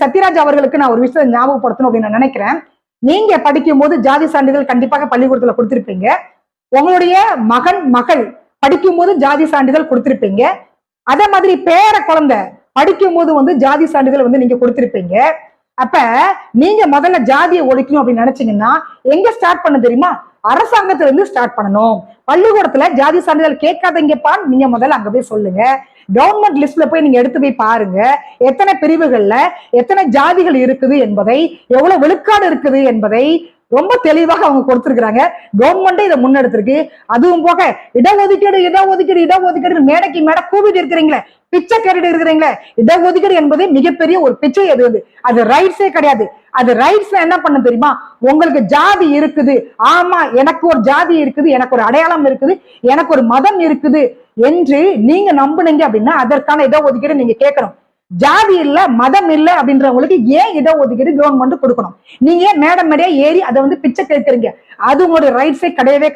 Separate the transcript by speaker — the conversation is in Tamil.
Speaker 1: சத்யராஜ் அவர்களுக்கு நான் ஒரு விஷயத்தை ஞாபகப்படுத்தணும் அப்படின்னு நான் நினைக்கிறேன். நீங்க படிக்கும் போது ஜாதி சான்றிதழ் கண்டிப்பாக பள்ளிக்கூடத்துல கொடுத்திருப்பீங்க. உங்களுடைய மகன் மகள் படிக்கும் போது ஜாதி சான்றிதழ் கொடுத்திருப்பீங்க. அதே மாதிரி பேர குழந்தை படிக்கும் போது வந்து ஜாதி சான்றிதழ் வந்து நீங்க கொடுத்திருப்பீங்க. அப்ப நீங்க முதல்ல ஜாதியை ஒழிக்கணும் அப்படின்னு நினைச்சீங்கன்னா எங்க ஸ்டார்ட் பண்ண தெரியுமா? அரசாங்கத்துல இருந்து ஸ்டார்ட் பண்ணணும். பள்ளிக்கூடத்துல ஜாதி சான்றிதழ் கேட்காதீங்கப்பா நீங்க முதல்ல அங்க போய் சொல்லுங்க. கவர்மெண்ட் லிஸ்ட்ல போய் நீங்க எடுத்து போய் பாருங்க. எத்தனை பிரிவுகள்ல எத்தனை ஜாதிகள் இருக்குது என்பதை எவ்வளவு விழுக்காடு இருக்குது என்பதை ரொம்ப தெளிவாக அவங்க கொடுத்துருக்குறாங்க. கவர்மெண்ட்டே இதை முன்னெடுத்திருக்கு. அதுவும் போக இடஒதுக்கீடு இடஒதுக்கீடு இடஒதுக்கீடு மேடைக்கு மேடை கூவிட்டு இருக்கிறீங்களே. பிச்சை கேட்டுட்டு இருக்கிறீங்களே. இடஒதுக்கீடு என்பது மிகப்பெரிய ஒரு பிச்சை அது வந்து. அது ரைட்ஸே கிடையாது. அது ரைட்ஸ் என்ன பண்ண தெரியுமா? உங்களுக்கு ஜாதி இருக்குது. ஆமா எனக்கு ஒரு ஜாதி இருக்குது. எனக்கு ஒரு அடையாளம் இருக்குது. எனக்கு ஒரு மதம் இருக்குது. என்று நீங்க நம்புனீங்க அப்படின்னா அதற்கான இடஒதுக்கீடு நீங்க கேட்கணும். ஜாதி இல்ல மதம் இல்ல அப்படின்றவங்களுக்கு ஏன் இடஒதுக்கீடு கவர்மெண்ட் கொடுக்கணும்? நீங்க ஏன் மேடம் மேடையா ஏறி அதை வந்து பிச்சை கேட்கறீங்க? அது உங்களுடைய ரைட்ஸே கிடையவே